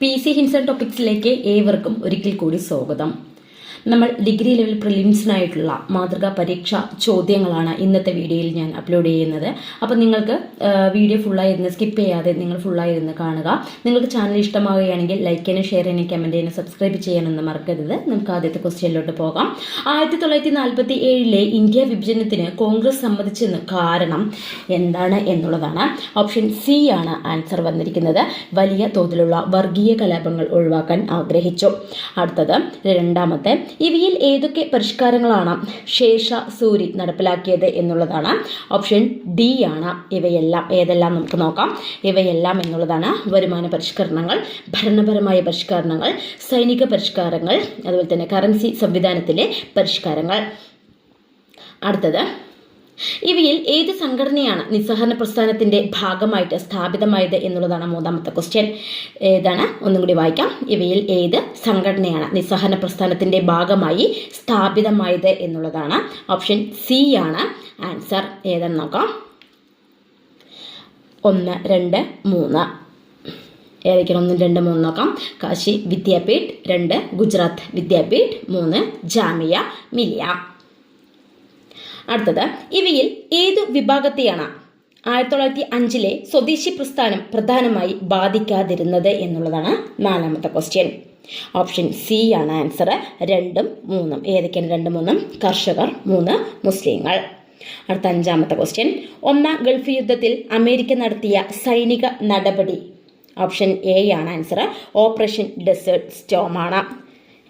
P C ഹിൻസൺ ടോപ്പിക്സിലേക്ക് ഏവർക്കും ഒരിക്കൽ കൂടി സ്വാഗതം. നമ്മൾ ഡിഗ്രി ലെവൽ പ്രിലിംസിനായിട്ടുള്ള മാതൃകാ പരീക്ഷ ചോദ്യങ്ങളാണ് ഇന്നത്തെ വീഡിയോയിൽ ഞാൻ അപ്ലോഡ് ചെയ്യുന്നത്. അപ്പോൾ നിങ്ങൾക്ക് വീഡിയോ ഫുള്ളായി ഇരുന്ന് സ്കിപ്പ് ചെയ്യാതെ നിങ്ങൾ ഫുള്ളായി ഇരുന്ന് കാണുക. നിങ്ങൾക്ക് ചാനൽ ഇഷ്ടമാവുകയാണെങ്കിൽ ലൈക്ക് ചെയ്യാനും ഷെയർ ചെയ്യാനും കമന്റ് ചെയ്യാനും സബ്സ്ക്രൈബ് ചെയ്യാനൊന്നും മറക്കരുത്. നമുക്ക് ആദ്യത്തെ ക്വസ്റ്റ്യനിലോട്ട് പോകാം. ആയിരത്തി തൊള്ളായിരത്തി നാൽപ്പത്തി ഏഴിലെ ഇന്ത്യ വിഭജനത്തിന് കോൺഗ്രസ് സമ്മതിച്ചെന്ന് കാരണം എന്താണ് എന്നുള്ളതാണ്. ഓപ്ഷൻ സി ആണ് ആൻസർ വന്നിരിക്കുന്നത്. വലിയ തോതിലുള്ള വർഗീയ കലാപങ്ങൾ ഒഴിവാക്കാൻ ആഗ്രഹിച്ചു. അടുത്തത് രണ്ടാമത്തെ ഇവയിൽ ഏതൊക്കെ പരിഷ്കാരങ്ങളാണ് ശേഷ സൂരി നടപ്പിലാക്കിയത് എന്നുള്ളതാണ്. ഓപ്ഷൻ ഡി ആണ്. ഇവയെല്ലാം ഏതെല്ലാം നമുക്ക് നോക്കാം. ഇവയെല്ലാം എന്നുള്ളതാണ് വരുമാന പരിഷ്കരണങ്ങൾ ഭരണപരമായ പരിഷ്കരണങ്ങൾ സൈനിക പരിഷ്കാരങ്ങൾ അതുപോലെ തന്നെ കറൻസി സംവിധാനത്തിലെ പരിഷ്കാരങ്ങൾ. അടുത്തത് ഇവയിൽ ഏത് സംഘടനയാണ് നിസ്സഹകരണ പ്രസ്ഥാനത്തിന്റെ ഭാഗമായിട്ട് സ്ഥാപിതമായത് എന്നുള്ളതാണ് മൂന്നാമത്തെ ക്വസ്റ്റ്യൻ ഏതാണ്? ഒന്നും കൂടി വായിക്കാം. ഇവയിൽ ഏത് സംഘടനയാണ് നിസ്സഹകരണ പ്രസ്ഥാനത്തിന്റെ ഭാഗമായി സ്ഥാപിതമായത് എന്നുള്ളതാണ്. ഓപ്ഷൻ സി ആണ്. ആൻസർ ഏതെന്ന് നോക്കാം. ഒന്ന് രണ്ട് മൂന്ന്. ഏതൊക്കെയാണ്? ഒന്നും രണ്ട് മൂന്ന് നോക്കാം. കാശി വിദ്യാപീഠ് രണ്ട് ഗുജറാത്ത് വിദ്യാപീഠ് മൂന്ന് ജാമിയ മിലിയ. അടുത്തത് ഇവയിൽ ഏതു വിഭാഗത്തെയാണ് ആയിരത്തി തൊള്ളായിരത്തി അഞ്ചിലെ സ്വദേശി പ്രസ്ഥാനം പ്രധാനമായി ബാധിക്കാതിരുന്നത് എന്നുള്ളതാണ് നാലാമത്തെ ക്വസ്റ്റ്യൻ ഓപ്ഷൻ സി ആണ് ആൻസർ രണ്ടും മൂന്നും. ഏതൊക്കെയാണ് രണ്ടും മൂന്നും? കർഷകർ മൂന്ന് മുസ്ലിങ്ങൾ. അടുത്ത അഞ്ചാമത്തെ ക്വസ്റ്റ്യൻ ഒന്നാം ഗൾഫ് യുദ്ധത്തിൽ അമേരിക്ക നടത്തിയ സൈനിക നടപടി. ഓപ്ഷൻ എ ആണ് ആൻസർ ഓപ്പറേഷൻ ഡെസേർട്ട് സ്റ്റോം ആണ്.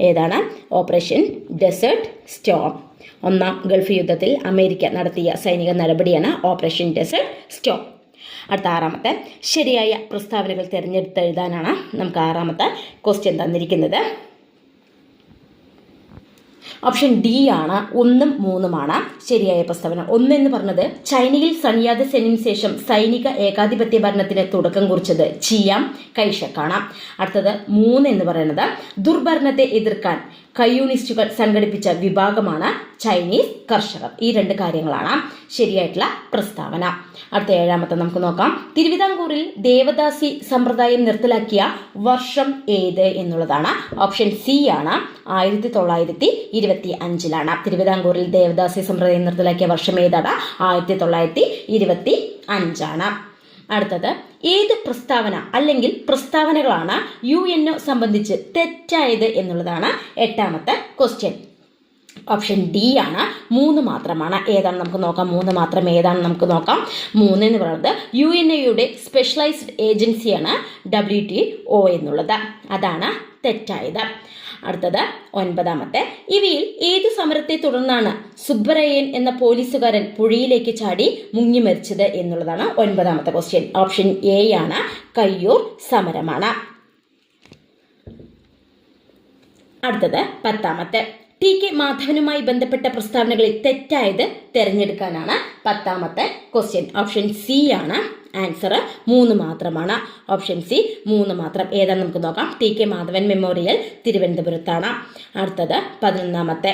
ഏതാണ്? Operation desert storm. ഒന്നാം ഗൾഫ് യുദ്ധത്തിൽ അമേരിക്ക നടത്തിയ സൈനിക നടപടിയാണ് ഓപ്പറേഷൻ ഡെസേർട്ട് സ്റ്റോം. അടുത്ത ആറാമത്തെ ശരിയായ പ്രസ്താവനകൾ തിരഞ്ഞെടുത്ത് എഴുതാനാണ് നമുക്ക് ആറാമത്തെ ക്വസ്റ്റ്യൻ തന്നിരിക്കുന്നത്. ഓപ്ഷൻ ഡി ആണ് ഒന്നും മൂന്നുമാണ്. ശരിയായ പ്രസ്താവന. ഒന്ന് എന്ന് പറഞ്ഞത് ചൈനയിൽ സന്യാദ സെനിന് ശേഷം സൈനിക ഏകാധിപത്യ ഭരണത്തിന് തുടക്കം കുറിച്ചത് ചിയാം കൈഷക്കാണ്. അടുത്തത് മൂന്ന് എന്ന് പറയുന്നത് ദുർഭരണത്തെ എതിർക്കാൻ കമ്മ്യൂണിസ്റ്റുകൾ സംഘടിപ്പിച്ച വിഭാഗമാണ് ചൈനീസ് കർഷകർ. ഈ രണ്ട് കാര്യങ്ങളാണ് ശരിയായിട്ടുള്ള പ്രസ്താവന. അടുത്ത ഏഴാമത്തെ നമുക്ക് നോക്കാം. തിരുവിതാംകൂറിൽ ദേവദാസി സമ്പ്രദായം നിർത്തലാക്കിയ വർഷം ഏത് എന്നുള്ളതാണ്. ഓപ്ഷൻ സി ആണ് ആയിരത്തി തൊള്ളായിരത്തി ഇരുപത്തി അഞ്ചിലാണ്. തിരുവിതാംകൂറിൽ ദേവദാസി സമ്പ്രദായം നിർത്തലാക്കിയ വർഷം ഏതാണ്? ആയിരത്തി തൊള്ളായിരത്തി ഇരുപത്തി അഞ്ചാണ്. അടുത്തത് ഏത് പ്രസ്താവന അല്ലെങ്കിൽ പ്രസ്താവനകളാണ് യു എൻ ഒ സംബന്ധിച്ച് തെറ്റായത് എന്നുള്ളതാണ് എട്ടാമത്തെ ക്വസ്റ്റ്യൻ ഓപ്ഷൻ ഡി ആണ്. മൂന്ന് മാത്രമാണ്. ഏതാണ് നമുക്ക് നോക്കാം? മൂന്ന് മാത്രം ഏതാണ് നമുക്ക് നോക്കാം? മൂന്ന് എന്ന് പറയുന്നത് യു എൻ എയുടെ സ്പെഷ്യലൈസ്ഡ് ഏജൻസിയാണ് ഡബ്ല്യു ടി ഒ എന്നുള്ളത്. അതാണ് തെറ്റായത്. അടുത്തത് ഒൻപതാമത്തെ. ഇവയിൽ ഏതു സമരത്തെ തുടർന്നാണ് സുബ്ബരയ്യൻ എന്ന പോലീസുകാരൻ പുഴയിലേക്ക് ചാടി മുങ്ങി മരിച്ചത് എന്നുള്ളതാണ് ഒൻപതാമത്തെ ക്വസ്റ്റ്യൻ ഓപ്ഷൻ എ ആണ് കയ്യൂർ സമരമാണ്. അടുത്തത് പത്താമത്തെ. ടി കെ മാധവനുമായി ബന്ധപ്പെട്ട പ്രസ്താവനകളിൽ തെറ്റായത് തിരഞ്ഞെടുക്കാനാണ് പത്താമത്തെ ക്വസ്റ്റ്യൻ ഓപ്ഷൻ സി ആണ് ആൻസർ മൂന്ന് മാത്രമാണ്. ഓപ്ഷൻ സി മൂന്ന് മാത്രം. ഏതാണ് നമുക്ക് നോക്കാം. ടി കെ മാധവൻ മെമ്മോറിയൽ തിരുവനന്തപുരത്താണ്. അടുത്തത് പതിനൊന്നാമത്തെ.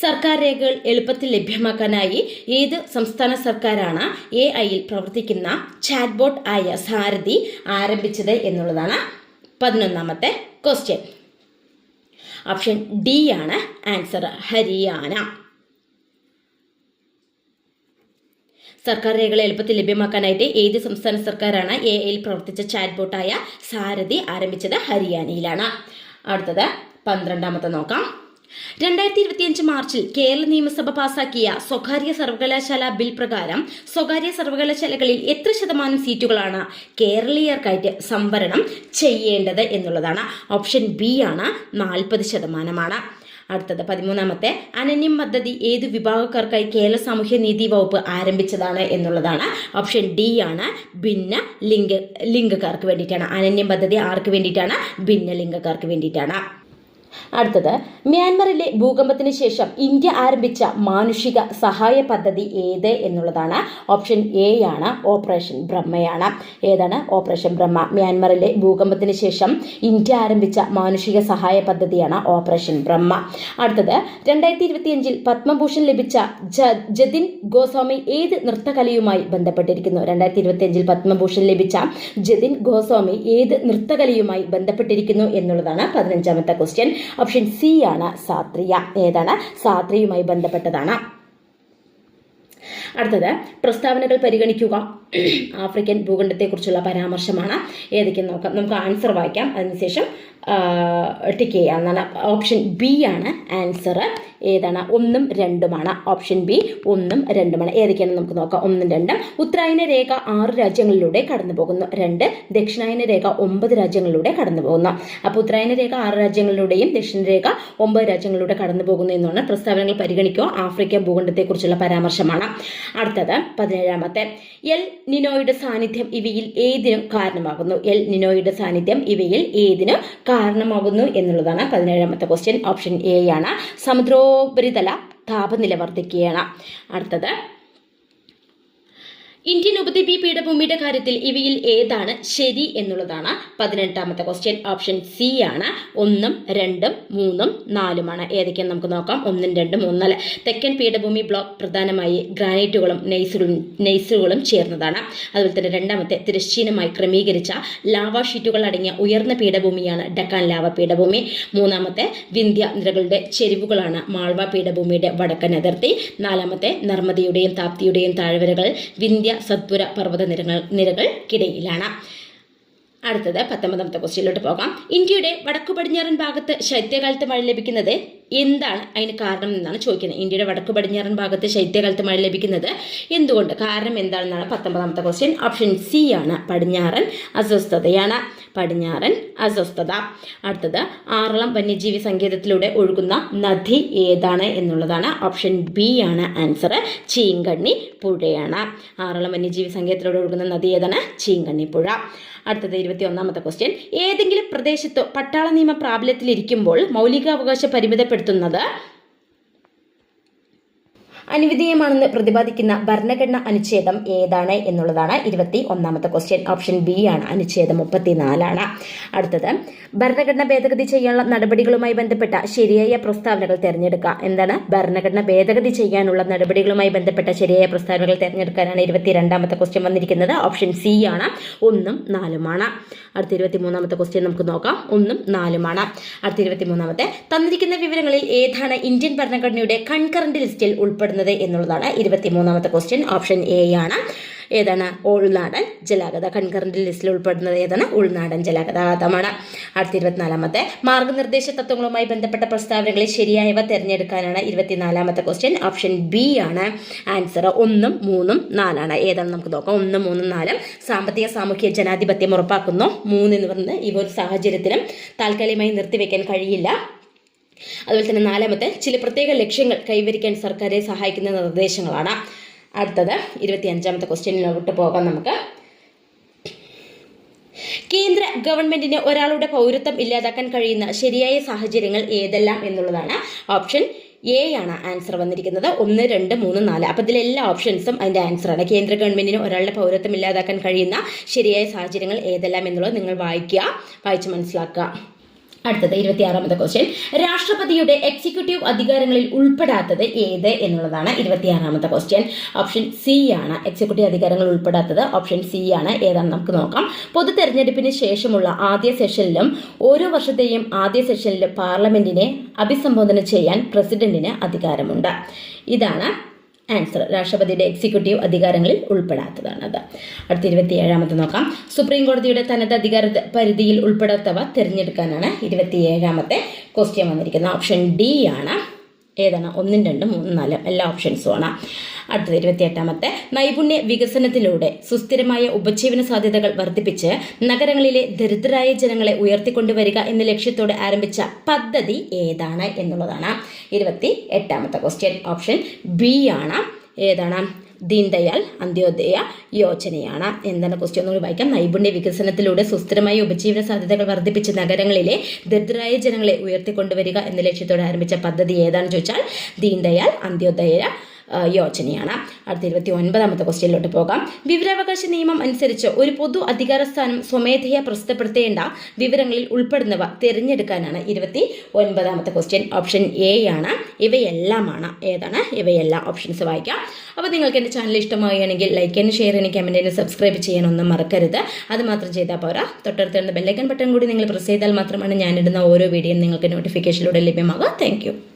സർക്കാർ രേഖകൾ എളുപ്പത്തിൽ ലഭ്യമാക്കാനായി ഏത് സംസ്ഥാന സർക്കാരാണ് എ ഐയിൽ പ്രവർത്തിക്കുന്ന ചാറ്റ്ബോട്ട് ആയ സാരഥി ആരംഭിച്ചത് എന്നുള്ളതാണ് പതിനൊന്നാമത്തെ ക്വസ്റ്റ്യൻ ഓപ്ഷൻ ഡി ആണ് ആൻസർ ഹരിയാന. സർക്കാർ രേഖകൾ എളുപ്പത്തിൽ ലഭ്യമാക്കാനായിട്ട് ഏത് സംസ്ഥാന സർക്കാരാണ് എ ഐയിൽ പ്രവർത്തിച്ച ചാറ്റ്ബോട്ടായ സാരഥി ആരംഭിച്ചത് ഹരിയാനയിലാണ്. അടുത്തത് പന്ത്രണ്ടാമത്തെ നോക്കാം. രണ്ടായിരത്തി ഇരുപത്തിയഞ്ച് മാർച്ചിൽ കേരള നിയമസഭ പാസാക്കിയ സ്വകാര്യ സർവകലാശാല ബിൽ പ്രകാരം സ്വകാര്യ സർവകലാശാലകളിൽ എത്ര ശതമാനം സീറ്റുകളാണ് കേരളീയർക്കായിട്ട് സംവരണം ചെയ്യേണ്ടത് എന്നുള്ളതാണ്. ഓപ്ഷൻ ബി ആണ് നാൽപ്പത് ശതമാനമാണ്. അടുത്തത് പതിമൂന്നാമത്തെ അനന്യം പദ്ധതി ഏത് വിഭാഗക്കാർക്കായി കേരള സാമൂഹ്യ നീതി വകുപ്പ് ആരംഭിച്ചതാണ് എന്നുള്ളതാണ്. ഓപ്ഷൻ ഡി ആണ് ഭിന്ന ലിംഗ ലിംഗക്കാർക്ക് വേണ്ടിയിട്ടാണ്. അനന്യം പദ്ധതി ആർക്ക് വേണ്ടിയിട്ടാണ്? ഭിന്ന ലിംഗക്കാർക്ക് വേണ്ടിയിട്ടാണ്. അടുത്തത് മ്യാൻമറിലെ ഭൂകമ്പത്തിന് ശേഷം ഇന്ത്യ ആരംഭിച്ച മാനുഷിക സഹായ പദ്ധതി ഏത് എന്നുള്ളതാണ്. ഓപ്ഷൻ എ ആണ് ഓപ്പറേഷൻ ബ്രഹ്മയാണ്. ഏതാണ്? ഓപ്പറേഷൻ ബ്രഹ്മ. മ്യാൻമറിലെ ഭൂകമ്പത്തിന് ശേഷം ഇന്ത്യ ആരംഭിച്ച മാനുഷിക സഹായ പദ്ധതിയാണ് ഓപ്പറേഷൻ ബ്രഹ്മ. അടുത്തത് രണ്ടായിരത്തി ഇരുപത്തിയഞ്ചിൽ പത്മഭൂഷൺ ലഭിച്ച ജതിൻ ഗോസ്വാമി ഏത് നൃത്തകലയുമായി ബന്ധപ്പെട്ടിരിക്കുന്നു? രണ്ടായിരത്തി ഇരുപത്തിയഞ്ചിൽ പത്മഭൂഷൺ ലഭിച്ച ജതിൻ ഗോസ്വാമി ഏത് നൃത്തകലയുമായി ബന്ധപ്പെട്ടിരിക്കുന്നു എന്നുള്ളതാണ് പതിനഞ്ചാമത്തെ ക്വസ്റ്റ്യൻ. ഓപ്ഷൻ സി ആണ് സാത്രിയ. ഏതാണ്? സാത്രിയുമായി ബന്ധപ്പെട്ടതാണ്. അടുത്തത് പ്രസ്താവനകൾ പരിഗണിക്കുക. ആഫ്രിക്കൻ ഭൂഖണ്ഡത്തെക്കുറിച്ചുള്ള പരാമർശമാണ്. ഏതൊക്കെ നോക്കാം. നമുക്ക് ആൻസർ വായിക്കാം. അതിനുശേഷം ടിക്ക് ചെയ്യാവുന്നതാണ്. ഓപ്ഷൻ ബി ആണ് ആൻസർ ഏതാണ്? ഒന്നും രണ്ടുമാണ്. ഓപ്ഷൻ ബി ഒന്നും രണ്ടുമാണ്. ഏതൊക്കെയാണ് നമുക്ക് നോക്കാം. ഒന്നും രണ്ടും. ഉത്തരായന രേഖ ആറ് രാജ്യങ്ങളിലൂടെ കടന്നു പോകുന്നു രണ്ട് ദക്ഷിണായന രേഖ ഒമ്പത് രാജ്യങ്ങളിലൂടെ കടന്നു പോകുന്നു അപ്പോൾ ഉത്തരായന രേഖ ആറ് രാജ്യങ്ങളിലൂടെയും ദക്ഷിണ രേഖ ഒമ്പത് രാജ്യങ്ങളിലൂടെ കടന്നു പോകുന്നു എന്നാണ് പ്രസ്താവനകൾ പരിഗണിക്കുക. ആഫ്രിക്കൻ ഭൂഖണ്ഡത്തെക്കുറിച്ചുള്ള പരാമർശമാണ്. അടുത്തത് പതിനേഴാമത്തെ. എൽ നിനോയുടെ സാന്നിധ്യം ഇവയിൽ ഏതിനും കാരണമാകുന്നു. എൽ നിനോയുടെ സാന്നിധ്യം ഇവയിൽ ഏതിനും കാരണമാകുന്നു എന്നുള്ളതാണ് പതിനേഴാമത്തെ ക്വസ്റ്റ്യൻ ഓപ്ഷൻ എ ആണ്. സമുദ്രോപരിതല താപനില വർദ്ധിക്കുകയാണ്. അടുത്തത് ഇന്ത്യൻ ഉപദ്വീപി പീഠഭൂമിയുടെ കാര്യത്തിൽ ഇവയിൽ ഏതാണ് ശരി എന്നുള്ളതാണ് പതിനെട്ടാമത്തെ ക്വസ്റ്റ്യൻ ഓപ്ഷൻ സി ആണ്. ഒന്നും രണ്ടും മൂന്നും നാലുമാണ്. ഏതൊക്കെയാണ് നമുക്ക് നോക്കാം. ഒന്നും രണ്ടും ഒന്നല്ല? തെക്കൻ പീഠഭൂമി ബ്ലോക്ക് പ്രധാനമായി ഗ്രാനൈറ്റുകളും നെയ്സുകളും നെയ്സുകളും ചേർന്നതാണ്. അതുപോലെ തന്നെ രണ്ടാമത്തെ തിരശ്ചീനമായി ക്രമീകരിച്ച ലാവ ഷീറ്റുകൾ അടങ്ങിയ ഉയർന്ന പീഠഭൂമിയാണ് ഡക്കാൻ ലാവ പീഠഭൂമി. മൂന്നാമത്തെ വിന്ധ്യ നിരകളുടെ ചെരിവുകളാണ് മാൾവ പീഠഭൂമിയുടെ വടക്കൻ അതിർത്തി. നാലാമത്തെ നർമ്മദയുടെയും താപ്തിയുടെയും താഴ്വരകൾ വിന്ധ്യ സത്പുര പർവത നിരകൾ നിരകൾക്കിടയിലാണ് അടുത്തത് പത്തൊമ്പതാമത്തെ ക്വസ്റ്റ്യനിലോട്ട് പോകാം. ഇന്ത്യയുടെ വടക്കു പടിഞ്ഞാറൻ ഭാഗത്ത് ശൈത്യകാലത്ത് മഴ ലഭിക്കുന്നത് എന്താണ് അതിന് കാരണം എന്നാണ് ചോദിക്കുന്നത്. ഇന്ത്യയുടെ വടക്കു പടിഞ്ഞാറൻ ഭാഗത്ത് ശൈത്യകാലത്ത് മഴ ലഭിക്കുന്നത് എന്തുകൊണ്ട്? കാരണം എന്താണെന്നാണ് പത്തൊമ്പതാമത്തെ ക്വസ്റ്റ്യൻ ഓപ്ഷൻ സി ആണ് പടിഞ്ഞാറൻ അസ്വസ്ഥതയാണ്. പടിഞ്ഞാറൻ അസ്വസ്ഥത. അടുത്തത് ആറളം വന്യജീവി സങ്കേതത്തിലൂടെ ഒഴുകുന്ന നദി ഏതാണ് എന്നുള്ളതാണ് ഓപ്ഷൻ ബി ആണ് ആൻസർ ചീങ്കണ്ണി പുഴയാണ്. ആറളം വന്യജീവി സങ്കേതത്തിലൂടെ ഒഴുകുന്ന നദി ഏതാണ്? ചീങ്കണ്ണി പുഴ. അടുത്തത് ഇരുപത്തി ഒന്നാമത്തെ ക്വസ്റ്റ്യൻ ഏതെങ്കിലും പ്രദേശത്തോ പട്ടാള നിയമ പ്രാബല്യത്തിലിരിക്കുമ്പോൾ മൗലികാവകാശ പരിമിതപ്പെടുത്തുന്നത് അനുവദനീയമാണെന്ന് പ്രതിപാദിക്കുന്ന ഭരണഘടന അനുച്ഛേദം ഏതാണ് എന്നുള്ളതാണ് ഇരുപത്തി ഒന്നാമത്തെ ക്വസ്റ്റ്യൻ ഓപ്ഷൻ ബി ആണ്. അനുച്ഛേദം മുപ്പത്തിനാലാണ്. അടുത്തത് ഭരണഘടന ഭേദഗതി ചെയ്യാനുള്ള നടപടികളുമായി ബന്ധപ്പെട്ട ശരിയായ പ്രസ്താവനകൾ തിരഞ്ഞെടുക്കുക. എന്താണ്? ഭരണഘടന ഭേദഗതി ചെയ്യാനുള്ള നടപടികളുമായി ബന്ധപ്പെട്ട ശരിയായ പ്രസ്താവനകൾ തിരഞ്ഞെടുക്കാനാണ് ഇരുപത്തിരണ്ടാമത്തെ ക്വസ്റ്റ്യൻ വന്നിരിക്കുന്നത്. ഓപ്ഷൻ സി ആണ്. ഒന്നും നാലുമാണ്. അടുത്ത ഇരുപത്തി മൂന്നാമത്തെ ക്വസ്റ്റ്യൻ നമുക്ക് നോക്കാം. ഒന്നും നാലുമാണ്. അടുത്ത ഇരുപത്തി മൂന്നാമത്തെ തന്നിരിക്കുന്ന വിവരങ്ങളിൽ ഏതാണ് ഇന്ത്യൻ ഭരണഘടനയുടെ കൺകറന്റ് ലിസ്റ്റിൽ ഉൾപ്പെടുന്നത്? എന്നുള്ളതാണ് ഇരുപത്തി മൂന്നാമത്തെ ക്വസ്റ്റ്യൻ ഓപ്ഷൻ എ ആണ്. ഏതാണ്? ഉൾനാടൻ ജലാഗത. കൺകറന്റ് ലിസ്റ്റിൽ ഉൾപ്പെടുന്നത് ഏതാണ്? ഉൾനാടൻ ജലഗതാഗതമാണ്. അടുത്ത ഇരുപത്തിനാലാമത്തെ. മാർഗനിർദ്ദേശ തത്വങ്ങളുമായി ബന്ധപ്പെട്ട പ്രസ്താവനകളിൽ ശരിയായവ തിരഞ്ഞെടുക്കാനാണ് ഇരുപത്തിനാലാമത്തെ ക്വസ്റ്റ്യൻ ഓപ്ഷൻ ബി ആണ്. ആൻസർ ഒന്നും മൂന്നും നാലാണ്. ഏതാണ് നമുക്ക് നോക്കാം? ഒന്നും മൂന്നും നാലും. സാമ്പത്തിക സാമൂഹ്യ ജനാധിപത്യം ഉറപ്പാക്കുന്നു. മൂന്ന് എന്ന് പറയുന്നത് ഈ ഒരു സാഹചര്യത്തിലും താൽക്കാലികമായി നിർത്തിവെക്കാൻ കഴിയില്ല. അതുപോലെ തന്നെ നാലാമത്തെ ചില പ്രത്യേക ലക്ഷ്യങ്ങൾ കൈവരിക്കാൻ സർക്കാരെ സഹായിക്കുന്ന നിർദ്ദേശങ്ങളാണ്. അടുത്തത് ഇരുപത്തി അഞ്ചാമത്തെ ക്വസ്റ്റ്യനിലോട്ട് പോകാം നമുക്ക്. കേന്ദ്ര ഗവൺമെന്റിന് ഒരാളുടെ പൗരത്വം ഇല്ലാതാക്കാൻ കഴിയുന്ന ശരിയായ സാഹചര്യങ്ങൾ ഏതെല്ലാം എന്നുള്ളതാണ് ഓപ്ഷൻ എ ആണ് ആൻസർ വന്നിരിക്കുന്നത്. ഒന്ന് രണ്ട് മൂന്ന് നാല്. അപ്പോൾ ഇതിലെല്ലാ ഓപ്ഷൻസും അതിന്റെ ആൻസറാണ് കേന്ദ്ര ഗവൺമെന്റിന് ഒരാളുടെ പൗരത്വം ഇല്ലാതാക്കാൻ കഴിയുന്ന ശരിയായ സാഹചര്യങ്ങൾ ഏതെല്ലാം എന്നുള്ളത് നിങ്ങൾ വായിക്കുക വായിച്ച് മനസ്സിലാക്കുക. അടുത്തത് ഇരുപത്തിയാറാമത്തെ ക്വസ്റ്റ്യൻ രാഷ്ട്രപതിയുടെ എക്സിക്യൂട്ടീവ് അധികാരങ്ങളിൽ ഉൾപ്പെടാത്തത് ഏത് എന്നുള്ളതാണ് ഇരുപത്തിയാറാമത്തെ ക്വസ്റ്റ്യൻ ഓപ്ഷൻ സി ആണ് എക്സിക്യൂട്ടീവ് അധികാരങ്ങൾ ഉൾപ്പെടാത്തത്. ഓപ്ഷൻ സി ആണ് ഏതാണ് നമുക്ക് നോക്കാം. പൊതു തെരഞ്ഞെടുപ്പിന് ശേഷമുള്ള ആദ്യ സെഷനിലും ഓരോ വർഷത്തെയും ആദ്യ സെഷനിലും പാർലമെന്റിനെ അഭിസംബോധന ചെയ്യാൻ പ്രസിഡന്റിന് അധികാരമുണ്ട്. ഇതാണ് ആൻസർ രാഷ്ട്രപതിയുടെ എക്സിക്യൂട്ടീവ് അധികാരങ്ങളിൽ ഉൾപ്പെടാത്തതാണ് അത്. അടുത്ത ഇരുപത്തിയേഴാമത്തെ നോക്കാം. സുപ്രീം കോടതിയുടെ തനത് അധികാര പരിധിയിൽ ഉൾപ്പെടാത്തവ തിരഞ്ഞെടുക്കാനാണ് ഇരുപത്തിയേഴാമത്തെ ക്വസ്റ്റ്യൻ വന്നിരിക്കുന്നത്. ഓപ്ഷൻ ഡി ആണ്. ഏതാണ്? ഒന്നും രണ്ടും മൂന്നും നാലും എല്ലാ ഓപ്ഷൻസും ആണ്. അടുത്തത് ഇരുപത്തിയെട്ടാമത്തെ. നൈപുണ്യ വികസനത്തിലൂടെ സുസ്ഥിരമായ ഉപജീവന സാധ്യതകൾ വർദ്ധിപ്പിച്ച് നഗരങ്ങളിലെ ദരിദ്രരായ ജനങ്ങളെ ഉയർത്തിക്കൊണ്ടുവരിക എന്ന ലക്ഷ്യത്തോടെ ആരംഭിച്ച പദ്ധതി ഏതാണ് എന്നുള്ളതാണ്. ഇരുപത്തി എട്ടാമത്തെ ക്വസ്റ്റ്യൻ ഓപ്ഷൻ ബി ആണ്. ഏതാണ്? ദീൻദയാൽ അന്ത്യോദയ യോജനയാണ്. എന്താണ് ക്വസ്റ്റ്യൻ ഒന്നുകൂടി വായിക്കാം. നൈപുണ്യ വികസനത്തിലൂടെ സുസ്ഥിരമായി ഉപജീവന സാധ്യതകൾ വർദ്ധിപ്പിച്ച് നഗരങ്ങളിലെ ദരിദ്രരായ ജനങ്ങളെ ഉയർത്തിക്കൊണ്ടുവരിക എന്ന ലക്ഷ്യത്തോടെ ആരംഭിച്ച പദ്ധതി ഏതാണെന്ന് ചോദിച്ചാൽ ദീൻദയാൽ അന്ത്യോദയ യോജനയാണ്. അടുത്ത ഇരുപത്തി ഒൻപതാമത്തെ ക്വസ്റ്റ്യനിലോട്ട് പോകാം. വിവരാവകാശ നിയമം അനുസരിച്ച് ഒരു പൊതു അധികാര സ്ഥാനം സ്വമേധയാ പ്രസിദ്ധപ്പെടുത്തേണ്ട വിവരങ്ങളിൽ ഉൾപ്പെടുന്നവ തിരഞ്ഞെടുക്കാനാണ് ഇരുപത്തി ഒൻപതാമത്തെ ക്വസ്റ്റ്യൻ. ഓപ്ഷൻ എ ആണ്. ഇവയെല്ലാമാണ്. ഏതാണ്? ഇവയെല്ലാം ഓപ്ഷൻസ് വായിക്കാം. അപ്പോൾ നിങ്ങൾക്ക് എന്റെ ചാനൽ ഇഷ്ടമാവുകയാണെങ്കിൽ ലൈക്ക് ചെയ്യാനും ഷെയർ ചെയ്യാനും കമന്റ് ചെയ്യാനും സബ്സ്ക്രൈബ് ചെയ്യാനൊന്നും മറക്കരുത്. അത് മാത്രം ചെയ്താൽ പോരാ. തൊട്ടടുത്തുള്ള ബെല്ലൈക്കൺ ബട്ടൺ കൂടി നിങ്ങൾ പ്രസ് ചെയ്താൽ മാത്രമാണ് ഞാനിടുന്ന ഓരോ വീഡിയോയും നിങ്ങൾക്ക് നോട്ടിഫിക്കേഷനിലൂടെ ലഭ്യമാകുക താങ്ക്